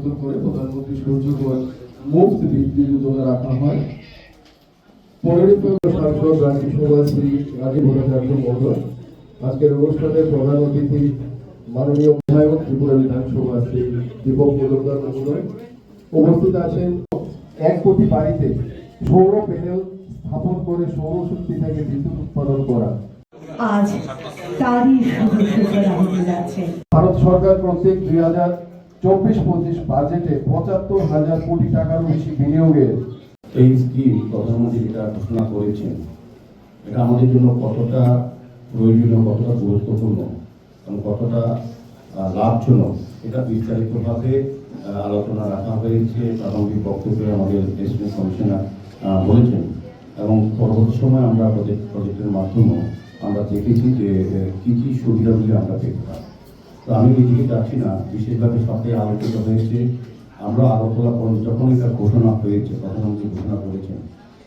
পরিবর্তন করে প্রধানমন্ত্রী সূর্য ঘর মুফত বিদ্যুৎ যোজনা রাখা হয়। সাংসদ শ্রী রাজীব ভট্টাচার্য মহোদয় আজকের অনুষ্ঠানের প্রধান অতিথি মাননীয় বিধায়ক ত্রিপুরা বিধানসভা শ্রী দীপক মজুমদার মহোদয় উপস্থিত আছেন। এক কোটি বাড়িতে সৌর প্যানেল স্থাপন করে সৌরশক্তি থেকে বিদ্যুৎ উৎপাদন করা। আজ তারই শুভ সূচনা হতে যাচ্ছে ভারত সরকার কর্তৃক দুই হাজার চব্বিশ পঁচিশ বাজেটে পঁচাত্তর হাজার কোটি টাকার বেশি বিনিয়োগের এই স্কিম প্রধানমন্ত্রী যেটা ঘোষণা করেছেন, এটা আমাদের জন্য কতটা প্রয়োজনীয়, কতটা গুরুত্বপূর্ণ এবং কতটা লাভজনক, এটা বিস্তারিতভাবে আলোচনা রাখা হয়েছে প্রারম্ভিক বক্তব্যে আমাদের এসপি কমিশনার বলেছেন। এবং পরবর্তী সময় আমরা প্রজেক্ট প্রজেক্টের মাধ্যমে আমরা দেখেছি যে কি কি সুবিধাগুলি আমরা পেতে পারি। তো আমি নিজেকে যাচ্ছি না। বিশেষভাবে সবটাই আলোচিত হয়েছে। আমরা আগরতলা যখন এটা ঘোষণা হয়েছে, প্রধানমন্ত্রী ঘোষণা করেছেন,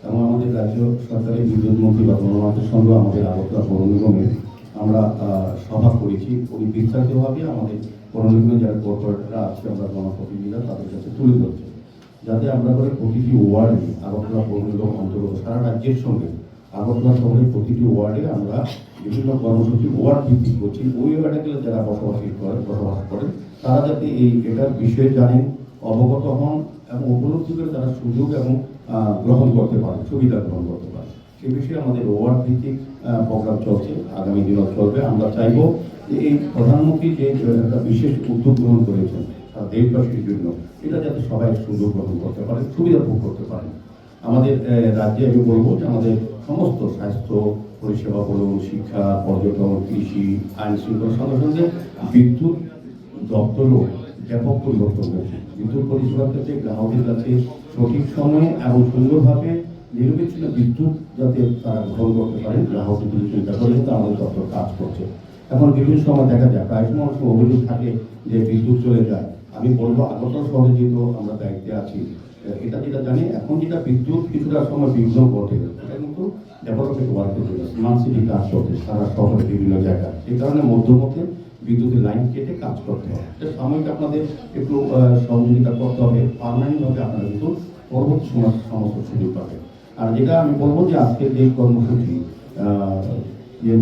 এবং আমাদের রাজ্য সরকারের বিদ্যুৎ মন্ত্রী বা গণমাধ্যমের সঙ্গে আমাদের আগরতলা পৌর নিগমে আমরা সভা করেছি। ওই বিস্তারিতভাবে আমাদের পৌর যারা কর্পোরেটররা আছে, আমরা জনপ্রতিনিধিরা তাদের কাছে তুলে ধরছি, যাতে আমরা করে প্রতিটি ওয়ার্ডে আগরতলা পৌর নিগম অন্তর্গত, সারা রাজ্যের সঙ্গে আগরতলা শহরের প্রতিটি ওয়ার্ডে আমরা বিভিন্ন কর্মসূচি ওয়ার্ড ভিত্তিক করছি। ওই ওয়ার্ডে যারা বসবাসী করে, বসবাস করেন, তারা যাতে এই, এটার বিষয়ে জানেন, অবগত হন এবং উপলব্ধি করে তারা সুযোগ এবং গ্রহণ করতে পারে সুবিধা গ্রহণ করতে পারে সে বিষয়ে আমাদের ওয়ার্ড ভিত্তিক প্রোগ্রাম চলছে, আগামী দিনও চলবে। আমরা চাইব যে এই প্রধানমন্ত্রী যে একটা বিশেষ উদ্যোগ গ্রহণ করেছেন, তার দেশবাসীর জন্য, এটা যাতে সবাই সুযোগ গ্রহণ করতে পারে, সুবিধা ভোগ করতে পারে। আমাদের রাজ্যে আমি বলব যে আমাদের সমস্ত স্বাস্থ্য পরিষেবা বলুন শিক্ষা, পর্যটন, কৃষি, আইন শৃঙ্খলার সঙ্গে সঙ্গে বিদ্যুৎ দপ্তরও ব্যাপক পরিবর্তন হয়েছে। বিদ্যুৎ পরিষেবার ক্ষেত্রে গ্রাহকের কাছে সঠিক সময়ে এবং সুন্দরভাবে নিরবিচ্ছিন্ন বিদ্যুৎ যাতে তারা গ্রহণ করতে পারেন গ্রাহকের যদি চিন্তা করেন তা আমাদের দপ্তর কাজ করছে। এখন বিভিন্ন সময় দেখা যায়, প্রায় সময় অভিযোগ থাকে যে বিদ্যুৎ চলে যায়। আমি বলব আগরতলা শহরে যেহেতু আমরা দায়িত্বে আছি এটা যেটা জানি, এখন যেটা বিদ্যুৎ কিছুটা সময় বিঘ্ন ঘটে। স্মার্ট সিটি কাজ করতে সারা শহরে বিভিন্ন জায়গায়। সেই কারণে মধ্যমতে বিদ্যুতের লাইন কেটে কাজ করতে হবে। সাময়িক আপনাদের একটু সহযোগিতা করতে হবে। পার্মানেন্টভাবে আপনারা কিন্তু সমস্ত সুযোগ পাবেন। আর যেটা আমি বলব যে আজকের যে কর্মসূচি পিএম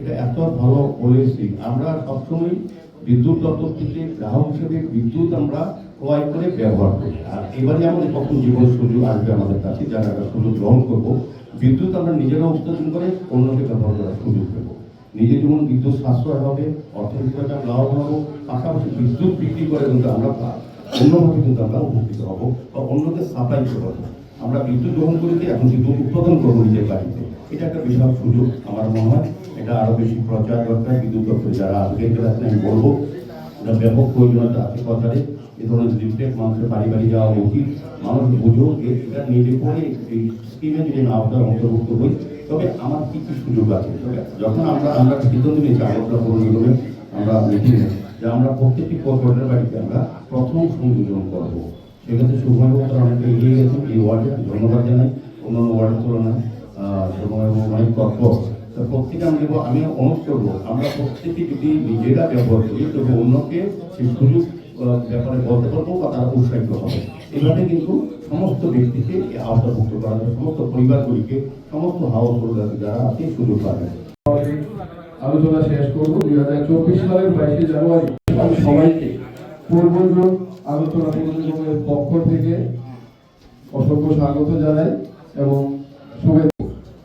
এটা এত ভালো পলিসি আমরা সবসময় বিদ্যুৎ দপ্তর থেকে গ্রাহক হিসেবে বিদ্যুৎ আমরা ক্রয় করে ব্যবহার করি। আর এবারে আমাদের কখন জীবন সুযোগ আসবে আমাদের কাছে, যারা একটা সুযোগ গ্রহণ করব। বিদ্যুৎ আমরা নিজেরা উৎপাদন করে অন্যকে ব্যবহার করার সুযোগ দেবো। নিজে যেমন বিদ্যুৎ সাশ্রয় হবে অর্থনৈতিকভাবে লাভ হব, পাশাপাশি বিদ্যুৎ বিক্রি করে কিন্তু আমরা অন্যভাবে কিন্তু আমরা উপকৃত হব বা অন্যকে সাপ্লাই করতে পারব। আমরা বিদ্যুৎ গ্রহণ করে দিয়ে এখন বিদ্যুৎ উৎপাদন করব নিজের বাড়িতে, এটা একটা বিশাল সুযোগ আমার মনে হয়। এটা আরও বেশি প্রচার দরকার। বিদ্যুৎ দপ্তরে যারা আজকে আছেন আমি বলব, এটা ব্যাপক প্রয়োজনীয়তা আছে প্রচারে এ ধরনের লিফটেড মানুষের বাড়ি বাড়ি যাওয়া উচিত। মানুষ বুঝুক যে এটা নিয়ে পরে এই স্কিমে যদি না আওতায় অন্তর্ভুক্ত হই, তবে আমার কি কি সুযোগ আছে? তবে যখন আমরা আমরা সিদ্ধান্ত নিয়েছি পৌর নিগমে আমরা মিটিংয়ে যে আমরা প্রত্যেকটি কর্পোরেটের বাড়িতে আমরা প্রথম সংযোজন করব। সেক্ষেত্রে সুভাষ তারা অনেকটা এগিয়ে গেছেন এই ওয়ার্ডে ধন্যবাদ জানাই। অন্যান্য ওয়ার্ডের তুলনায় সুভাষ অনেক কর্পোর তো প্রত্যেকে আমি আমি অনুরোধ করব, আমরা প্রত্যেকে যদি নিজেরা ব্যবহার করি, তবে অন্যকে সেই সুযোগ ব্যাপারে বলতে পারব বা তারা উৎসাহিত হবে। এভাবে কিন্তু সমস্ত ব্যক্তিকে আওতাভুক্ত করা যাবে সমস্ত পরিবারগুলিকে সমস্ত হাউস হোল্ডার যারা আছে সুযোগ পাবে। আলোচনা শেষ করব। দুই হাজার চব্বিশ সালের বাইশে জানুয়ারি আমি সবাইকে পূর্বজন আগরতলা পৌর নিগমের পক্ষ থেকে অসংখ্য স্বাগত জানাই এবং শুভেচ্ছা।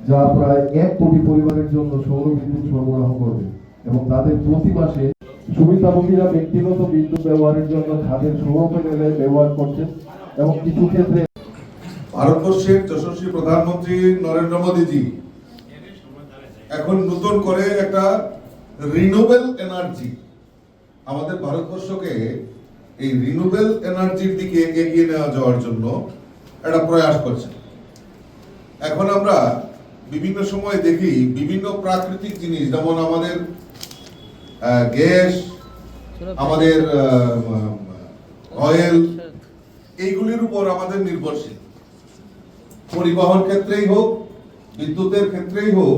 যা প্রায় এক কোটি পরিবারের জন্য সৌর বিদ্যুৎ সরবরাহ করবে এবং তাদের প্রতি মাসে সুবিধাভোগীরা ব্যক্তিগত বিদ্যুৎ ব্যবহারের জন্য তাদের সৌর প্যানেলে ব্যবহার করছেন এবং কিছু ক্ষেত্রে ভারতবর্ষের যশস্বী প্রধানমন্ত্রী নরেন্দ্র মোদীজি এখন নতুন করে একটা রিনিউয়েবল এনার্জি আমাদের ভারতবর্ষকে এই রিনিউয়েবল এনার্জির দিকে এগিয়ে নেওয়া যাওয়ার জন্য একটা প্রয়াস করছে এখন আমরা বিভিন্ন সময় দেখি বিভিন্ন প্রাকৃতিক জিনিস, যেমন আমাদের গ্যাস, আমাদের অয়েল, এইগুলির উপর আমাদের নির্ভরশীল। পরিবহন ক্ষেত্রেই হোক, বিদ্যুতের ক্ষেত্রেই হোক,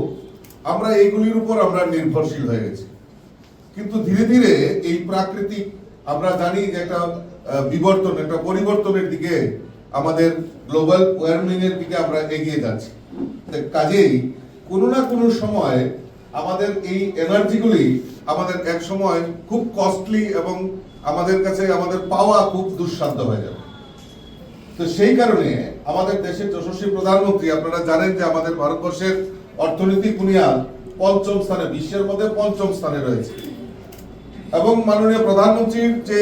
আমরা এইগুলির উপর আমরা নির্ভরশীল হয়ে গেছি। কিন্তু ধীরে ধীরে এই প্রাকৃতিক, আমরা জানি যে একটা বিবর্তন, একটা পরিবর্তনের দিকে আমাদের গ্লোবাল ওয়ার্মিং এর দিকে আমরা এগিয়ে যাচ্ছি। কাজেই কোনো না কোনো সময় আমাদের এই এনার্জিগুলি আমাদের এক সময় খুব কস্টলি এবং আমাদের কাছে আমাদের পাওয়া খুব দুঃসাধ্য হয়ে যাবে। তো সেই কারণে আমাদের দেশের যশস্বী প্রধানমন্ত্রী, আপনারা জানেন যে আমাদের ভারতবর্ষের অর্থনৈতিক বুনিয়াদ পঞ্চম স্থানে, বিশ্বের মধ্যে পঞ্চম স্থানে রয়েছে। এবং মাননীয় প্রধানমন্ত্রীর যে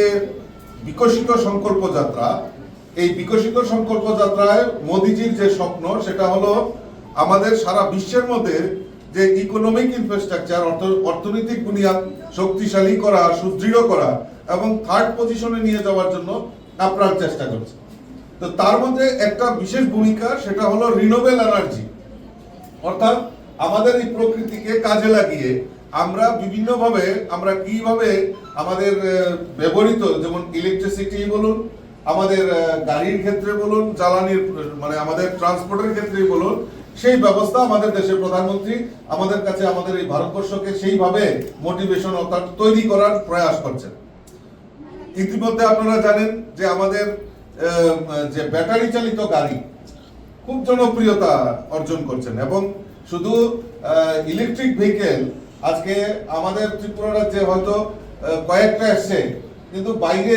বিকশিত সংকল্প যাত্রা, এই বিকশিত সংকল্প যাত্রায় মোদিজির যে স্বপ্ন, সেটা হলো আমাদের সারা বিশ্বের মধ্যে যে ইকোনমিক ইনফ্রাস্ট্রাকচার অর্থ, অর্থনৈতিক বুনিয়াদ শক্তিশালী করা, সুদৃঢ় করা এবং থার্ড পজিশনে নিয়ে যাওয়ার জন্য আপ্রাণ চেষ্টা করছে। তো তার মধ্যে একটা বিশেষ ভূমিকা সেটা হলো রিনোভেল এনার্জি অর্থাৎ আমাদের এই প্রকৃতিকে কাজে লাগিয়ে আমরা বিভিন্নভাবে, আমরা কীভাবে আমাদের ব্যবহৃত, যেমন ইলেকট্রিসিটি বলুন, আমাদের গাড়ির ক্ষেত্রে বলুন, জ্বালানির মানে আমাদের ট্রান্সপোর্টের ক্ষেত্রে বলুন সেই ব্যবস্থা আমাদের দেশের প্রধানমন্ত্রী, আমাদের কাছে আমাদের এই ভারতবর্ষকে সেইভাবে মোটিভেশন অর্থাৎ তৈরি করার প্রয়াস করছেন। ইতিমধ্যে আপনারা জানেন যে আমাদের যে ব্যাটারি চালিত গাড়ি খুব জনপ্রিয়তা অর্জন করছেন এবং শুধু ইলেকট্রিক ভেহিকেল আজকে আমাদের ত্রিপুরা রাজ্যে হয়তো কয়েকটা এসছে। কিন্তু বাইরে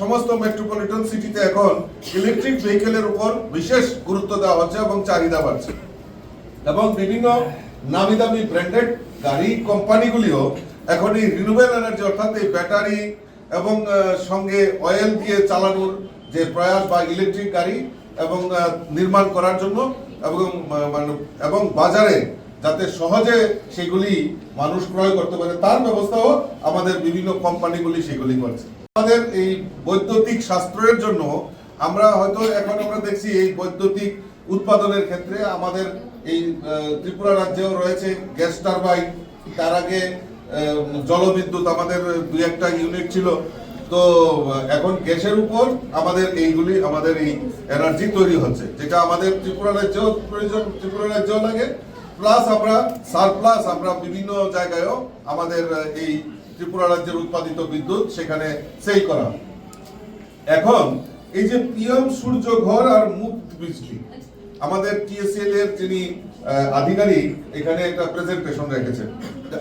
সমস্ত মেট্রোপলিটন সিটিতে এখন ইলেকট্রিক ভেহিকেলের উপর বিশেষ গুরুত্ব দেওয়া হচ্ছে এবং চাহিদা বাড়ছে। এবং বিভিন্ন নামি দামি ব্র্যান্ডেড গাড়ি কোম্পানিগুলিও এখন এই রিনিউয়েবল এনার্জি অর্থাৎ এই ব্যাটারি এবং সঙ্গে অয়েল দিয়ে চালানোর যে প্রয়াস বা ইলেকট্রিক গাড়ি এবং নির্মাণ করার জন্য এবং মানে এবং বাজারে যাতে সহজে সেগুলি মানুষ ক্রয় করতে পারে। তার ব্যবস্থাও আমাদের বিভিন্ন কোম্পানিগুলি সেগুলি করছে। আমাদের এই বৈদ্যুতিক শাস্ত্রের জন্য আমরা হয়তো এখন আমরা দেখছি এই বৈদ্যুতিক উৎপাদনের ক্ষেত্রে আমাদের এই ত্রিপুরা রাজ্যেও রয়েছে গ্যাস টারবাইন। তার আগে জলবিদ্যুৎ আমাদের দুই একটা ইউনিট ছিল। তো, এখন গ্যাসের উপর আমাদের এইগুলি, আমাদের এই এনার্জি তৈরি হচ্ছে, যেটা আমাদের ত্রিপুরা রাজ্যেও প্রয়োজন, ত্রিপুরা রাজ্যেও লাগে। প্লাস আমরা সারপ্লাস আমরা বিভিন্ন জায়গায়ও আমাদের এই ত্রিপুরা রাজ্যের উৎপাদিত বিদ্যুৎ সেখানে সেই করা এখন এই যে পিএম সূর্য ঘর আর মুক্ত বিজলি আমাদের টিএসএল এর যিনি আধিকারিক, এখানে একটা প্রেজেন্টেশন রেখেছেন।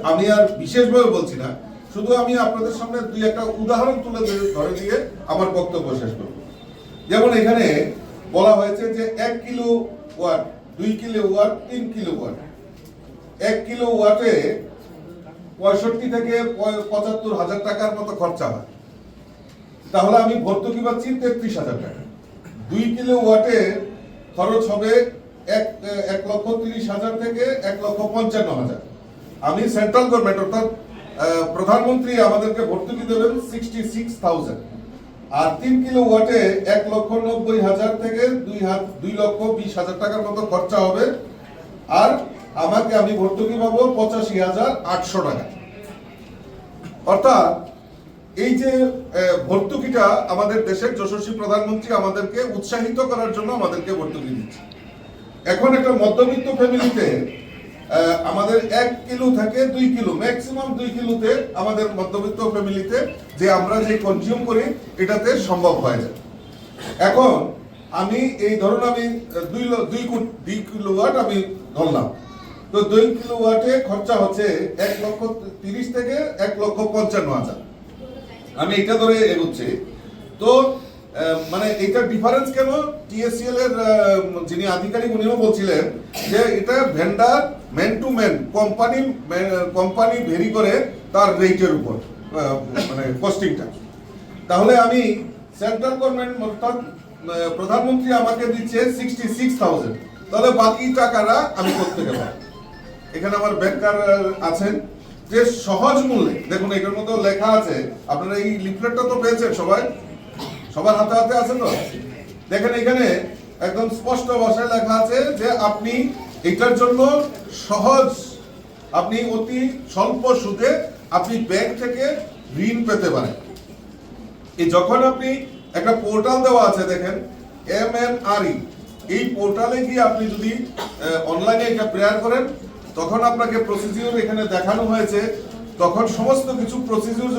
আমি আর বিশেষভাবে বলছি না, শুধু আমি আপনাদের সামনে দুই একটা উদাহরণ তুলে ধরে দিয়ে আমার বক্তব্য শেষ করব। যেমন এখানে বলা হয়েছে যে এক কিলো ওয়াট দুই কিলো ওয়াট তিন কিলো ওয়াট এক কিলো ওয়াটে পঁয়ষট্টি থেকে পঁচাত্তর হাজার টাকার মতো খরচা হয়। তাহলে আমি ভর্তুকি পাচ্ছি তেত্রিশ হাজার টাকা। দুই কিলো ওয়াটে খরচ হবে এক এক লক্ষ তিরিশ হাজার থেকে এক লক্ষ পঞ্চান্ন হাজার। আমি সেন্ট্রাল গভর্নমেন্ট অর্থাৎ প্রধানমন্ত্রী আমাদেরকে ভর্তুকি দেবেন সিক্সটি সিক্স থাউজেন্ড আর তিন কিলো ওয়াটে এক লক্ষ নব্বই হাজার থেকে দুই হাত দুই লক্ষ বিশ হাজার টাকার মতো খরচা হবে। আর আমাকে আমি ভর্তুকি পাবো পঁচাশি হাজার আটশো টাকা। অর্থাৎ এই যে ভর্তুকিটা আমাদের দেশের যশস্বী প্রধানমন্ত্রী আমাদেরকে উৎসাহিত করার জন্য আমাদেরকে ভর্তুকি দিচ্ছে। এখন একটা মধ্যবিত্ত ফ্যামিলিতে আমাদের এক কিলো থেকে দুই কিলো ম্যাক্সিমাম দুই কিলোতে আমাদের মধ্যবিত্ত ফ্যামিলিতে যে আমরা যে কনজিউম করি, এটাতে সম্ভব হয়ে যায় এখন আমি এই ধরুন আমি দুই দুই দুই কিলো ওয়াট আমি ধরলাম। তো দুই কিলো ওয়াটে খরচা হচ্ছে এক লক্ষ তিরিশ থেকে এক লক্ষ পঞ্চান্ন হাজার। আমি এটা ধরে এগোচ্ছি। তো মানে এটা ডিফারেন্স কেন? টিএসসিএল এর যিনি আধিকারিক, উনিও বলছিলেন যে এটা vendor man to man company company vary করে তার রেটের উপর মানে কস্টিংটা তাহলে আমি সেন্ট্রাল গভর্নমেন্ট অর্থাৎ প্রধানমন্ত্রী আমাকে দিচ্ছে সিক্সটি সিক্স থাউজেন্ড তাহলে বাকি টাকাটা আমি করতে গেলাম। এখানে আমার ব্যাংকার আছেন, যে সহজ মূল্যে, দেখুন এটার মধ্যে লেখা আছে, আপনারা এই লিফলেটটা তো পেয়েছেন সবাই। সবার হাতে হাতে আছে তো? দেখেন এখানে একদম স্পষ্ট ভাষায় লেখা আছে যে আপনি এটার জন্য সহজ। আপনি অতি স্বল্প সুদে আপনি ব্যাংক থেকে ঋণ পেতে পারেন। এই যখন আপনি একটা পোর্টাল দেওয়া আছে, দেখেন, এম এন আর ই, এই পোর্টালে গিয়ে আপনি যদি অনলাইনে এটা প্রেয়ার করেন, তখন আপনাকে প্রসিডিউর এখানে দেখানো হয়েছে। তখন সমস্ত কিছু প্রসিডিউর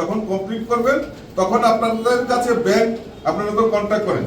যখন কমপ্লিট করবেন, তখন আপনাদের কাছে ব্যাংক আপনাদের কন্ট্যাক্ট করেন।